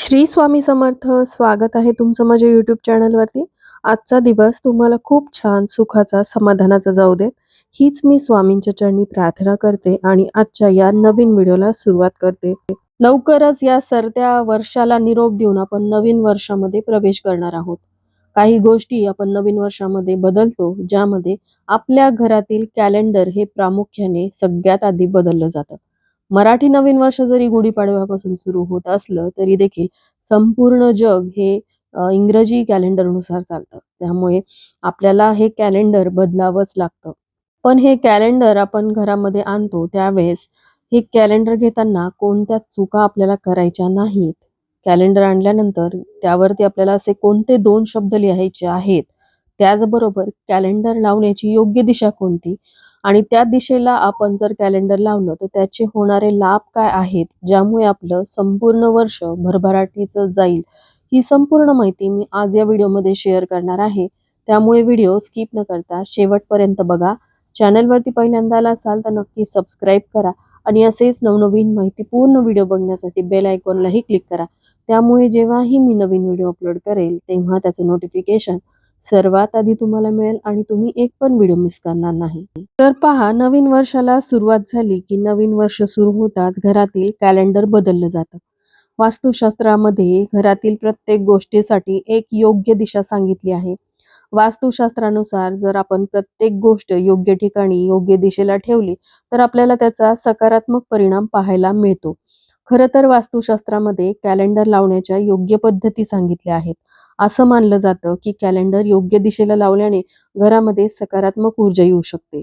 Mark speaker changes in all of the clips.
Speaker 1: श्री स्वामी समर्थ स्वागत आहे तुमचं माझ्या यूट्यूब चॅनलवरती आजचा दिवस तुम्हाला खूप छान सुखाचा समाधानाचा जाऊ देत. हीच मी स्वामींच्या चरणी प्रार्थना करते आणि आजच्या या नवीन व्हिडिओला सुरुवात करते. लवकरच या सरत्या वर्षाला निरोप देऊन आपण नवीन वर्षामध्ये प्रवेश करणार आहोत. काही गोष्टी आपण नवीन वर्षामध्ये बदलतो ज्यामध्ये आपल्या घरातील कॅलेंडर हे प्रामुख्याने सगळ्यात आधी बदललं जातं. मराठी नवीन वर्ष जरी गुढीपाडव्यापासून सुरू होत असलं तरी देखील संपूर्ण जग हे इंग्रजी कॅलेंडरनुसार चालतं. त्यामुळे आपल्याला हे कॅलेंडर बदलावंच लागतं. पण हे कॅलेंडर आपण घरामध्ये आणतो त्यावेळेस हे कॅलेंडर घेताना कोणत्या चुका आपल्याला करायच्या नाहीत? कॅलेंडर आणल्यानंतर त्यावरती आपल्याला असे कोणते दोन शब्द लिहायचे आहेत? त्याचबरोबर कॅलेंडर लावण्याची योग्य दिशा कोणती? आणि त्या दिशेला आपण जर कॅलेंडर लावलं तर त्याचे होणारे लाभ काय आहेत ज्यामुळे आपलं संपूर्ण वर्ष भरभराटीचं जाईल ही संपूर्ण माहिती मी आज या व्हिडिओमध्ये शेअर करणार आहे. त्यामुळे व्हिडिओ स्किप न करता शेवटपर्यंत बघा. चॅनलवरती पहिल्यांदा आला असाल तर नक्की सबस्क्राईब करा आणि असेच नवनवीन माहिती पूर्ण व्हिडिओ बघण्यासाठी बेल आयकॉनलाही क्लिक करा. त्यामुळे जेव्हाही मी नवीन व्हिडिओ अपलोड करेल तेव्हा त्याचं नोटिफिकेशन सर्वात आधी तुम्हाला मिळेल आणि तुम्ही एक पण व्हिडिओ मिस करणार नाही. तर पहा नवीन वर्षाला सुरुवात झाली की नवीन वर्ष सुरू होताच घरातील कॅलेंडर बदललं जातं. वास्तुशास्त्रामध्ये घरातील प्रत्येक गोष्टीसाठी एक योग्य दिशा सांगितली आहे. वास्तुशास्त्रानुसार जर आपण प्रत्येक गोष्ट योग्य ठिकाणी योग्य दिशेला ठेवली तर आपल्याला त्याचा सकारात्मक परिणाम पाहायला मिळतो. खरं तर वास्तुशास्त्रामध्ये कॅलेंडर लावण्याच्या योग्य पद्धती सांगितल्या आहेत. असं मानलं जातं की कॅलेंडर योग्य दिशेला लावल्याने घरामध्ये सकारात्मक ऊर्जा येऊ शकते.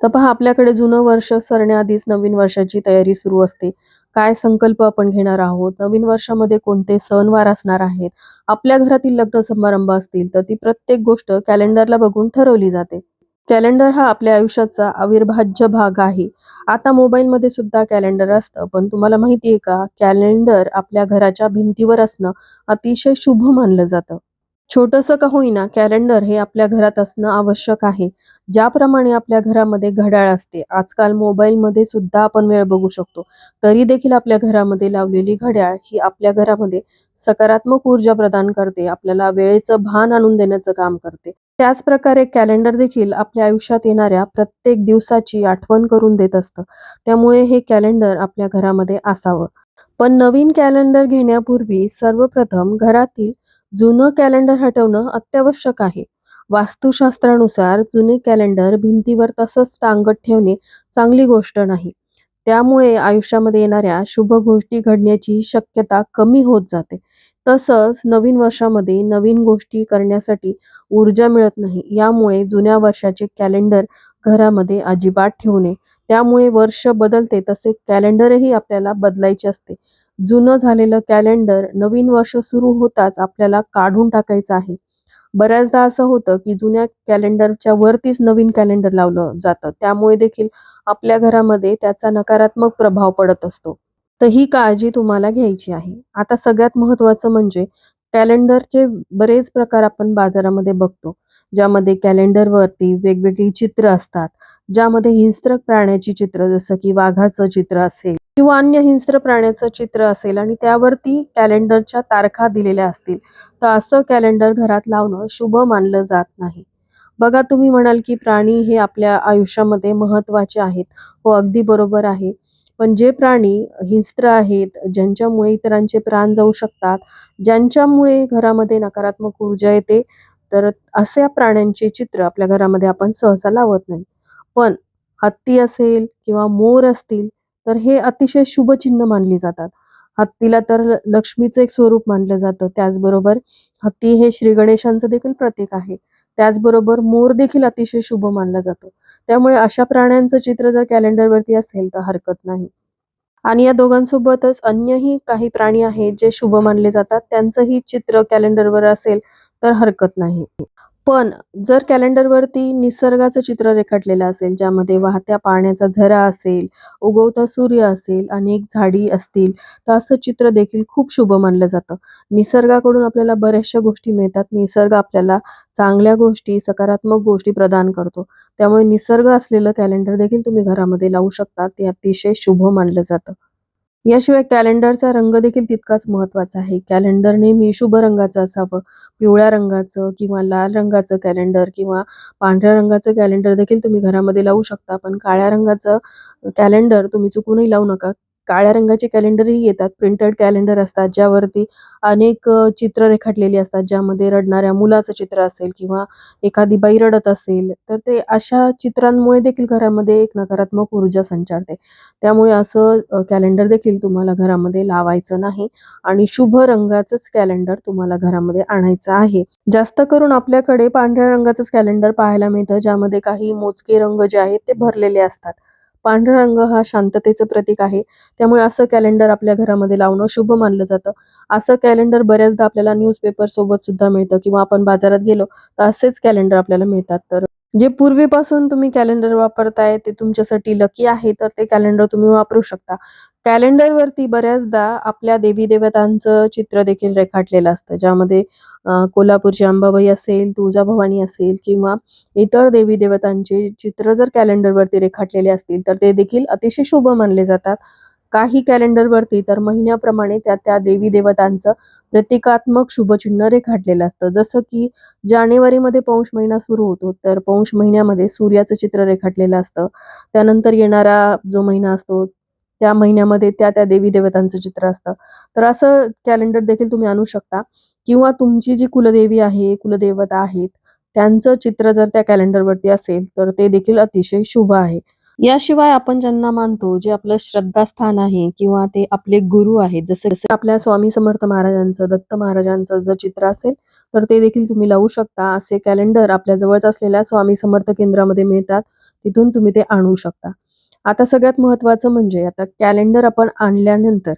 Speaker 1: तर पहा आपल्याकडे जुनं वर्ष सरण्याआधीच नवीन वर्षाची तयारी सुरू असते. काय संकल्प आपण घेणार आहोत? नवीन वर्षामध्ये कोणते सणवार असणार आहेत? आपल्या घरातील लग्न समारंभ असतील तर ती प्रत्येक गोष्ट कॅलेंडरला बघून ठरवली जाते. कॅलेंडर हा आपल्या आयुष्याचा अविर्भाज्य भाग आहे. आता मोबाईलमध्ये सुद्धा कॅलेंडर असतं पण तुम्हाला माहिती आहे का कॅलेंडर आपल्या घराच्या भिंतीवर असणं अतिशय शुभ मानलं जातं. छोटंसं का होईना कॅलेंडर हे आपल्या घरात असणं आवश्यक आहे. ज्याप्रमाणे आपल्या घरामध्ये घड्याळ असते आजकाल मोबाईलमध्ये सुद्धा आपण वेळ बघू शकतो. तरी देखील आपल्या घरामध्ये लावलेली घड्याळ ही आपल्या घरामध्ये सकारात्मक ऊर्जा प्रदान करते आपल्याला वेळेचं भान आणून देण्याचं काम करते. त्याच प्रकारे कॅलेंडर देखील आपल्या आयुष्यात येणाऱ्या प्रत्येक दिवसाची आठवण करून देत असतं. त्यामुळे हे कॅलेंडर आपल्या घरामध्ये असावं. पण नवीन कॅलेंडर घेण्यापूर्वी सर्वप्रथम घरातील जुनं कॅलेंडर हटवणं अत्यावश्यक आहे. वास्तुशास्त्रानुसार जुने कॅलेंडर भिंतीवर तसंच टांगत ठेवणे चांगली गोष्ट नाही. त्यामुळे आयुष्यामध्ये येणाऱ्या शुभ गोष्टी घडण्याची शक्यता कमी होत जाते. तसंच नवीन वर्षामध्ये नवीन गोष्टी करण्यासाठी ऊर्जा मिळत नाही. यामुळे जुन्या वर्षाचे कॅलेंडर घरामध्ये अजिबात ठेवू नये. त्यामुळे वर्ष बदलते तसे कॅलेंडरही आपल्याला बदलायचे असते. जुनं झालेलं कॅलेंडर नवीन वर्ष सुरू होताच आपल्याला काढून टाकायचं आहे. बऱ्याचदा असं होतं की जुन्या कॅलेंडरच्या वरतीच नवीन कॅलेंडर लावलं जातं. त्यामुळे देखील आपल्या घरामध्ये त्याचा नकारात्मक प्रभाव पडत असतो. तर ही काळजी तुम्हाला घ्यायची आहे. आता सगळ्यात महत्त्वाचं म्हणजे कॅलेंडरचे बरेच प्रकार आपण बाजारामध्ये बघतो ज्यामध्ये कॅलेंडरवरती वेगवेगळी चित्र असतात ज्यामध्ये हिंस्त्र प्राण्याची चित्र जसं की वाघाचं चित्र असेल किंवा अन्य हिंस्त्र प्राण्याचं चित्र असेल आणि त्यावरती कॅलेंडरच्या तारखा दिलेल्या असतील तर असं कॅलेंडर घरात लावणं शुभ मानलं जात नाही. बघा तुम्ही म्हणाल की प्राणी हे आपल्या आयुष्यामध्ये महत्त्वाचे आहेत. हो अगदी बरोबर आहे. पण जे प्राणी हिंस्त्र आहेत ज्यांच्यामुळे इतरांचे प्राण जाऊ शकतात ज्यांच्यामुळे घरामध्ये नकारात्मक ऊर्जा येते तर अशा प्राण्यांचे चित्र आपल्या घरामध्ये आपण सहसा लावत नाही. पण हत्ती असेल किंवा मोर असतील तर हे अतिशय शुभ चिन्ह मानली जातात. हत्तीला तर लक्ष्मीचं एक स्वरूप मानलं जातं. त्याचबरोबर हत्ती हे श्री गणेशांचं देखील प्रतीक आहे. त्याचबरोबर मोर देखील अतिशय शुभ मानला जातो. त्यामुळे अशा प्राण्यांचं चित्र जर कॅलेंडरवरती असेल तर हरकत नाही. आणि या दोघांसोबतच अन्यही काही प्राणी आहेत जे शुभ मानले जातात. त्यांचंही चित्र कॅलेंडरवर असेल तर हरकत नाही. पण जर कॅलेंडरवरती निसर्गाचं चित्र रेखाटलेलं असेल ज्यामध्ये वाहत्या पाण्याचा झरा असेल उगवता सूर्य असेल अनेक झाडी असतील तर असं चित्र देखील खूप शुभ मानलं जातं. निसर्गाकडून आपल्याला बऱ्याचशा गोष्टी मिळतात. निसर्ग आपल्याला चांगल्या गोष्टी सकारात्मक गोष्टी प्रदान करतो. त्यामुळे निसर्ग असलेलं कॅलेंडर देखील तुम्ही घरामध्ये लावू शकता. ते अतिशय शुभ मानलं जातं. याशिवाय कॅलेंडरचा रंग देखील तितकाच महत्त्वाचा आहे. कॅलेंडर नेहमी शुभ रंगाचं असावं. पिवळ्या रंगाचं किंवा लाल रंगाचं कॅलेंडर किंवा पांढऱ्या रंगाचं कॅलेंडर देखील तुम्ही घरामध्ये लावू शकता. पण काळ्या रंगाचं कॅलेंडर तुम्ही चुकूनही लावू नका. काळ्या रंगाचे कॅलेंडरही येतात. प्रिंटेड कॅलेंडर असतात, ज्यावरती अनेक चित्र रेखाटलेली असतात. ज्यामध्ये रडणाऱ्या मुलाचं चित्र असेल किंवा एखादी बाई रडत असेल, तर ते अशा चित्रांमुळे देखील घरामध्ये एक नकारात्मक ऊर्जा संचारते. त्यामुळे असं कॅलेंडर देखील तुम्हाला घरामध्ये लावायचं नाही आणि शुभ रंगाचंच कॅलेंडर तुम्हाला घरामध्ये आणायचं आहे. जास्त करून आपल्याकडे पांढऱ्या रंगाचंच कॅलेंडर पाहायला मिळतं, ज्यामध्ये काही मोजके रंग जे आहेत ते भरलेले असतात. पांढरा रंग हा शांततेचं प्रतीक आहे. त्यामुळे असं कॅलेंडर आपल्या घरामध्ये लावणं शुभ मानलं जातं. असं कॅलेंडर बऱ्याचदा आपल्याला न्यूजपेपर सोबत सुद्धा मिळतं किंवा आपण बाजारात गेलो तर असेच कॅलेंडर आपल्याला मिळतात. तर जे पूर्वीपासून तुम्ही कॅलेंडर वापरताय ते तुमच्यासाठी लकी आहे, तर ते कॅलेंडर तुम्ही वापरू शकता. कॅलेंडरवरती बऱ्याचदा आपल्या देवी-देवतांचं चित्र देखील रेखाटलेलं असतं, ज्यामध्ये कोल्हापूरची अंबाबाई असेल, तुळजाभवानी असेल किंवा इतर देवी-देवतांचे चित्र जर कॅलेंडरवरती रेखाटलेले असतील, तर ते देखील अतिशय शुभ मानले जातात. काही कॅलेंडरवरती तर महिन्याप्रमाणे त्या-त्या देवी-देवतांचं प्रतिकात्मक शुभचिन्ह रेखाटलेलं असतं. जसं की जानेवारीमध्ये पौष महिना सुरू होतो, तर पौष महिन्यामध्ये सूर्याचं चित्र रेखाटलेलं असतं. त्यानंतर येणारा जो महिना असतो, त्या महिन्यामध्ये त्या-त्या देवी-देवतांचं चित्र असतं. तर असं कॅलेंडर देखील तुम्ही आणू शकता किंवा तुमची जी कुलदेवी आहे, कुलदेवता आहेत, त्यांचं चित्र जर त्या कॅलेंडरवरती असेल, तर ते देखील अतिशय शुभ आहे. याशिवाय आपण ज्यांना मानतो, जे आपलं श्रद्धास्थान आहे किंवा ते आपले गुरु आहेत, जसे जसे आपल्या स्वामी समर्थ महाराजांचं, दत्त महाराजांचं जर चित्र असेल, तर ते देखील तुम्ही लावू शकता. असे कॅलेंडर आपल्या जवळच असलेल्या स्वामी समर्थ केंद्रामध्ये मिळतात. तिथून तुम्ही ते आणू शकता. आता सगळ्यात महत्त्वाचं म्हणजे आता कॅलेंडर आपण आणल्यानंतर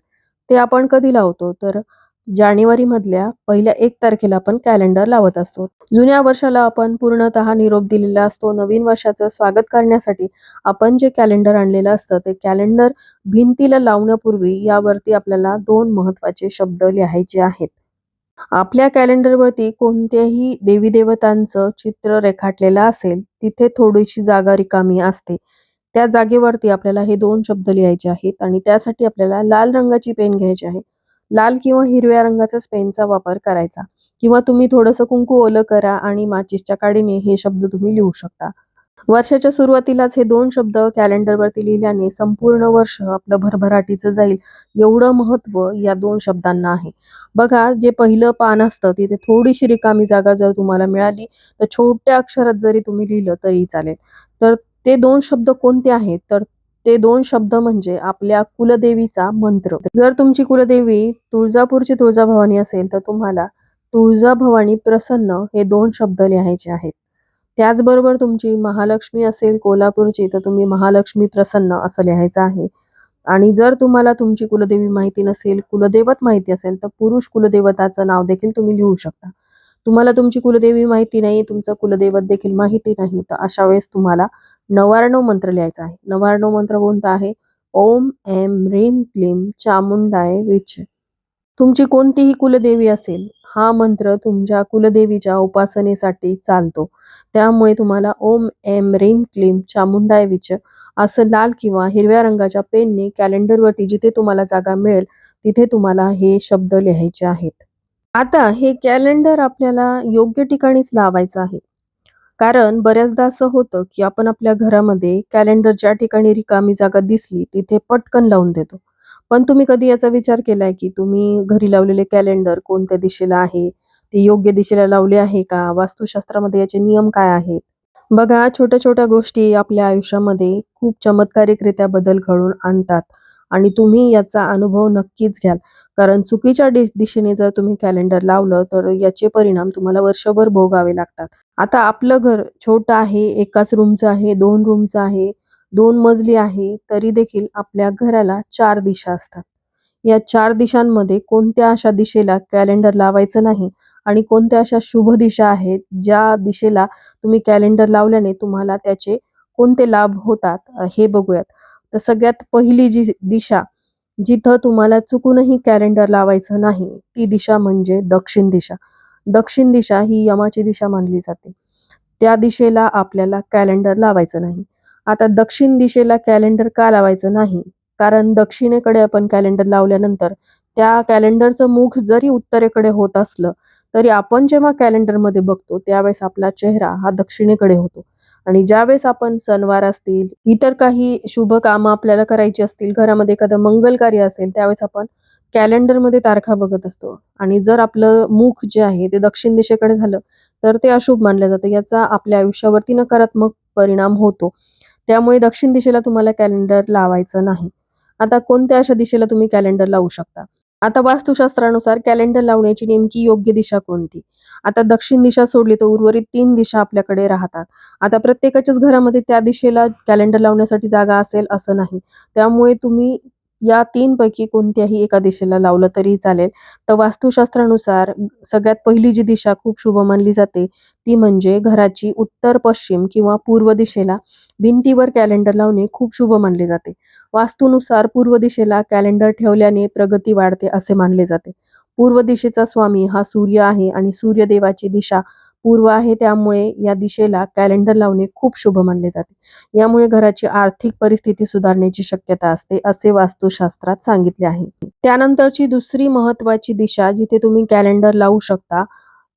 Speaker 1: ते आपण कधी लावतो, तर जानेवारीमधल्या पहिल्या एक तारखेला आपण कॅलेंडर लावत असतो. जुन्या वर्षाला आपण पूर्णतः निरोप दिलेला असतो. नवीन वर्षाचं स्वागत करण्यासाठी आपण जे कॅलेंडर आणलेलं असतं, ते कॅलेंडर भिंतीला लावण्यापूर्वी यावरती आपल्याला दोन महत्त्वाचे शब्द लिहायचे आहेत. आपल्या कॅलेंडरवरती कोणत्याही देवी-देवतांचं चित्र रेखाटलेलं असेल, तिथे थोडीशी जागा रिकामी असते. त्या जागेवरती आपल्याला हे दोन शब्द लिहायचे आहेत आणि त्यासाठी आपल्याला लाल रंगाची पेन घ्यायची आहे. लाल किंवा हिरव्या रंगाच्याच पेनचा वापर करायचा किंवा तुम्ही थोडंसं कुंकू ओलं करा आणि माचीसच्या काडीने हे शब्द तुम्ही लिहू शकता. वर्षाच्या सुरुवातीलाच हे दोन शब्द कॅलेंडरवरती लिहिल्याने संपूर्ण वर्ष आपलं भरभराटीचं जाईल, एवढं महत्त्व या दोन शब्दांना आहे. बघा, जे पहिलं पान असतं, तिथे थोडीशी रिकामी जागा जर तुम्हाला मिळाली, तर छोट्या अक्षरात जरी तुम्ही लिहिलं तरी चालेल. तर ते दोन शब्द कोणते आहेत? तर ते दोन शब्द म्हणजे आपल्या कुलदेवीचा मंत्र. जर तुमची कुलदेवी तुळजापूरची तुळजाभवानी असेल, तर तुम्हाला तुळजाभवानी प्रसन्न हे दोन शब्द लिहायचे आहेत. त्याचबरोबर तुमची महालक्ष्मी असेल कोल्हापूरची, तर तुम्ही महालक्ष्मी प्रसन्न असं लिहायचं आहे. आणि जर तुम्हाला तुमची कुलदेवी माहिती नसेल, कुलदैवत माहिती असेल, तर पुरुष कुलदेवताचं नाव देखील तुम्ही लिहू शकता. तुम्हाला तुमची कुलदेवी माहिती नाही, तुमचं कुलदैवत देखील माहिती नाही, तर अशा वेळेस तुम्हाला नवार्णव मंत्र लिहायचा आहे. नवारणव मंत्र कोणता आहे? ओम एम ह्रीम क्लीम चामुंडाय विच तुमची कोणतीही कुलदेवी असेल, हा मंत्र तुमच्या कुलदेवीच्या उपासनेसाठी चालतो. त्यामुळे तुम्हाला ओम एम रेम क्लीम चामुंडाय विच असं लाल किंवा हिरव्या रंगाच्या पेनने कॅलेंडरवरती जिथे तुम्हाला जागा मिळेल, तिथे तुम्हाला हे शब्द लिहायचे आहेत. आता हे कॅलेंडर आपल्याला योग्य ठिकाणीच लावायचं आहे. कारण बऱ्याचदा असं होतं, की आपण आपल्या घरामध्ये कॅलेंडर ज्या ठिकाणी रिकामी जागा दिसली, तिथे पटकन लावून देतो. पण तुम्ही कधी याचा विचार केलाय, की तुम्ही घरी लावलेले कॅलेंडर कोणत्या दिशेला आहे? ते योग्य दिशेला लावले आहे का? वास्तुशास्त्रामध्ये याचे नियम काय आहेत? बघा, छोट्या-छोट्या गोष्टी आपल्या आयुष्यामध्ये खूप चमत्कारिकरित्या बदल घडवून आणतात आणि तुम्ही याचा अनुभव नक्कीच घ्याल. कारण चुकीच्या दिशेने जर तुम्ही कॅलेंडर लावलं, तर याचे परिणाम तुम्हाला वर्षभर भोगावे लागतात. आता आपलं घर छोटं आहे, एकाच रूमचं आहे, दोन रूमचं आहे, दोन मजली आहे, तरी देखील आपल्या घराला चार दिशा असतात. या चार दिशांमध्ये कोणत्या अशा दिशेला कॅलेंडर लावायचं नाही आणि कोणत्या अशा शुभ दिशा आहेत, ज्या दिशेला तुम्ही कॅलेंडर लावल्याने तुम्हाला त्याचे कोणते लाभ होतात, हे बघूयात. तर सगळ्यात पहिली जी दिशा, जिथं तुम्हाला चुकूनही कॅलेंडर लावायचं नाही, ती दिशा म्हणजे दक्षिण दिशा. दक्षिण दिशा ही यमाची दिशा मानली जाते. त्या दिशेला आपल्याला कॅलेंडर लावायचं नाही. आता दक्षिण दिशेला कॅलेंडर का लावायचं नाही? कारण दक्षिणेकडे आपण कॅलेंडर लावल्यानंतर त्या कॅलेंडरचं मुख जरी उत्तरेकडे होत असलं तरी आपण जेव्हा कॅलेंडरमध्ये बघतो त्यावेळेस आपला चेहरा हा दक्षिणेकडे होतो आणि ज्यावेळेस आपण सणवार असतील इतर काही शुभ कामं आपल्याला करायची असतील घरामध्ये एखादं मंगल कार्य असेल त्यावेळेस आपण कॅलेंडरमध्ये तारखा बघत असतो. आणि जर आपलं मुख जे आहे ते दक्षिण दिशेकडे झालं तर ते अशुभ मानलं जातं. याचा आपल्या आयुष्यावरती नकारात्मक परिणाम होतो. त्यामुळे दक्षिण दिशेला तुम्हाला कॅलेंडर लावायचं नाही. आता कोणत्या अशा दिशेला तुम्ही कॅलेंडर लावू शकता? आता वास्तुशास्त्रानुसार कॅलेंडर लावण्याची नेमकी योग्य दिशा कोणती? आता दक्षिण दिशा सोडली तर उर्वरित तीन दिशा आपल्याकडे राहतात. आता प्रत्येकाच्याच घरामध्ये त्या दिशेला कॅलेंडर लावण्यासाठी जागा असेल असं नाही. त्यामुळे तुम्ही या तीन पैकी कोणत्याही एका दिशेला लावलं तरी चालेल. तर वास्तुशास्त्रानुसार सगळ्यात पहिली जी दिशा खूप शुभ मानली जाते ती म्हणजे घराची उत्तर पश्चिम किंवा पूर्व दिशेला भिंतीवर कॅलेंडर लावणे खूप शुभ मानले जाते. वास्तूनुसार पूर्व दिशेला कॅलेंडर ठेवल्याने प्रगती वाढते असे मानले जाते. पूर्व दिशेचा स्वामी हा सूर्य आहे आणि सूर्यदेवाची दिशा पूर्व आहे त्यामुळे या दिशेला कॅलेंडर लावणे खूप शुभ मानले जाते. यामुळे घराची आर्थिक परिस्थिती सुधारण्याची शक्यता असते असे वास्तुशास्त्रात सांगितले आहे. त्यानंतरची दुसरी महत्वाची दिशा जिथे तुम्ही कॅलेंडर लावू शकता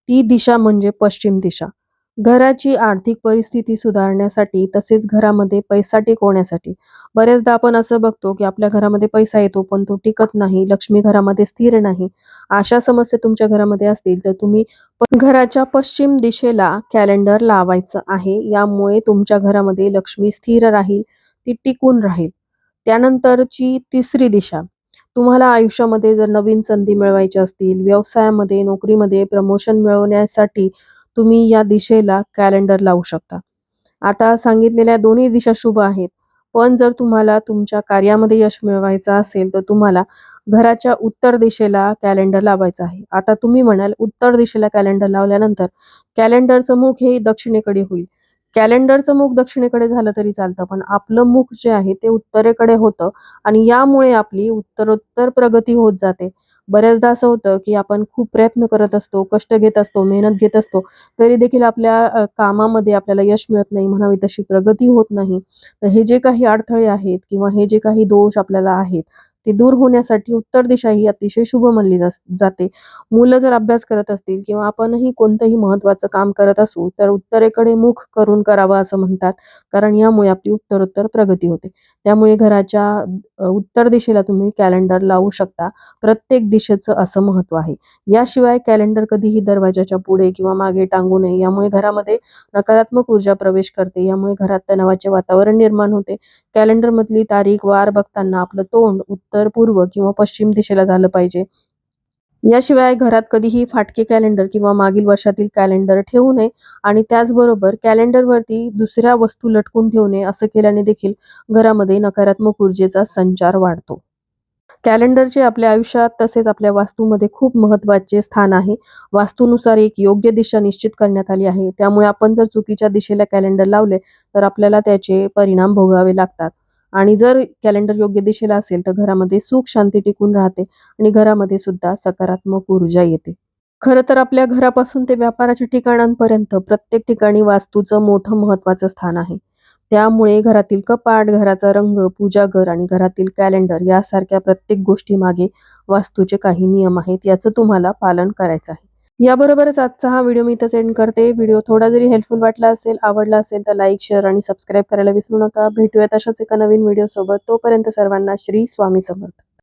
Speaker 1: ती दिशा म्हणजे पश्चिम दिशा. घराची आर्थिक परिस्थिती सुधारण्यासाठी तसेच घरामध्ये पैसा टिकवण्यासाठी. बऱ्याचदा आपण असं बघतो की आपल्या घरामध्ये पैसा येतो पण तो टिकत नाही लक्ष्मी घरामध्ये स्थिर नाही. अशा समस्या तुमच्या घरामध्ये असतील तर तुम्ही घराच्या पश्चिम दिशेला कॅलेंडर लावायचं आहे. यामुळे तुमच्या घरामध्ये लक्ष्मी स्थिर राहील ती टिकून राहील. त्यानंतरची तिसरी दिशा. तुम्हाला आयुष्यामध्ये जर नवीन संधी मिळवायच्या असतील व्यवसायामध्ये नोकरीमध्ये प्रमोशन मिळवण्यासाठी तुम्ही या दिशेला कॅलेंडर लावू शकता. आता सांगितलेल्या दोन्ही दिशा शुभ आहेत. पण जर तुम्हाला तुमच्या कार्यामध्ये यश मिळवायचं असेल तर तुम्हाला घराच्या उत्तर दिशेला कॅलेंडर लावायचा आहे. आता तुम्ही म्हणाल उत्तर दिशेला कॅलेंडर लावल्यानंतर कॅलेंडरचं मुख हे दक्षिणेकडे होईल. कॅलेंडरचं मुख दक्षिणेकडे झालं तरी चालतं पण आपलं मुख जे आहे ते उत्तरेकडे होतं आणि यामुळे आपली उत्तरोत्तर प्रगती होत जाते. बऱ्याचदा असं होतं की आपण खूप प्रयत्न करत असतो कष्ट घेत असतो मेहनत घेत असतो तरी देखील आपल्या कामामध्ये आपल्याला यश मिळत नाही म्हणावी तशी प्रगती होत नाही. तर हे जे काही अडथळे आहेत किंवा हे जे काही दोष आपल्याला आहेत ते दूर होण्यासाठी उत्तर दिशा ही अतिशय शुभ मानली जाते. मुलं जर अभ्यास करत असतील किंवा आपणही कोणतंही महत्वाचं काम करत असू तर उत्तरेकडे मुख करून करावं असं म्हणतात कारण यामुळे आपली उत्तरोत्तर प्रगती होते. त्यामुळे घराच्या उत्तर दिशेला तुम्ही कॅलेंडर लावू शकता प्रत्येक दिशेचं असं महत्त्व आहे. याशिवाय कॅलेंडर कधीही दरवाजाच्या पुढे किंवा मागे टांगू नये यामुळे घरामध्ये नकारात्मक ऊर्जा प्रवेश करते यामुळे घरात तणावाचे वातावरण निर्माण होते. कॅलेंडर मधली तारीख वार बघताना आपलं तोंड उत्तर पूर्व किंवा पश्चिम दिशेला झालं पाहिजे. याशिवाय घरात कधीही फाटके कॅलेंडर किंवा मागील वर्षातील कॅलेंडर ठेवू नये आणि त्याचबरोबर कॅलेंडरवरती दुसऱ्या वस्तू लटकून ठेवू नये असं केल्याने देखील घरामध्ये नकारात्मक ऊर्जेचा संचार वाढतो. कॅलेंडरचे आपल्या आयुष्यात तसेच आपल्या वास्तूमध्ये खूप महत्त्वाचे स्थान आहे. वास्तूनुसार एक योग्य दिशा निश्चित करण्यात आली आहे. त्यामुळे आपण जर चुकीच्या दिशेला कॅलेंडर लावले तर आपल्याला त्याचे परिणाम भोगावे लागतात. आणि जर कॅलेंडर योग्य दिशेला असेल तर घरामध्ये सुख शांती टिकून राहते आणि घरामध्ये सुद्धा सकारात्मक ऊर्जा येते. खरं तर आपल्या घरापासून ते व्यापाराच्या ठिकाणांपर्यंत प्रत्येक ठिकाणी वास्तूचं मोठं महत्वाचं स्थान आहे. त्यामुळे घरातील कपाट घराचा रंग पूजा घर आणि घरातील कॅलेंडर यासारख्या प्रत्येक गोष्टी मागे वास्तूचे काही नियम आहेत याचं तुम्हाला पालन करायचं आहे. याबरोबरच आजचा हा व्हिडिओ मी इथंच एंड करते. व्हिडिओ थोडा जरी हेल्पफुल वाटला असेल आवडला असेल तर लाईक शेअर आणि सबस्क्राईब करायला विसरू नका. भेटूयात अशाच एका नवीन व्हिडिओ सोबत. तोपर्यंत सर्वांना श्री स्वामी समर्थ.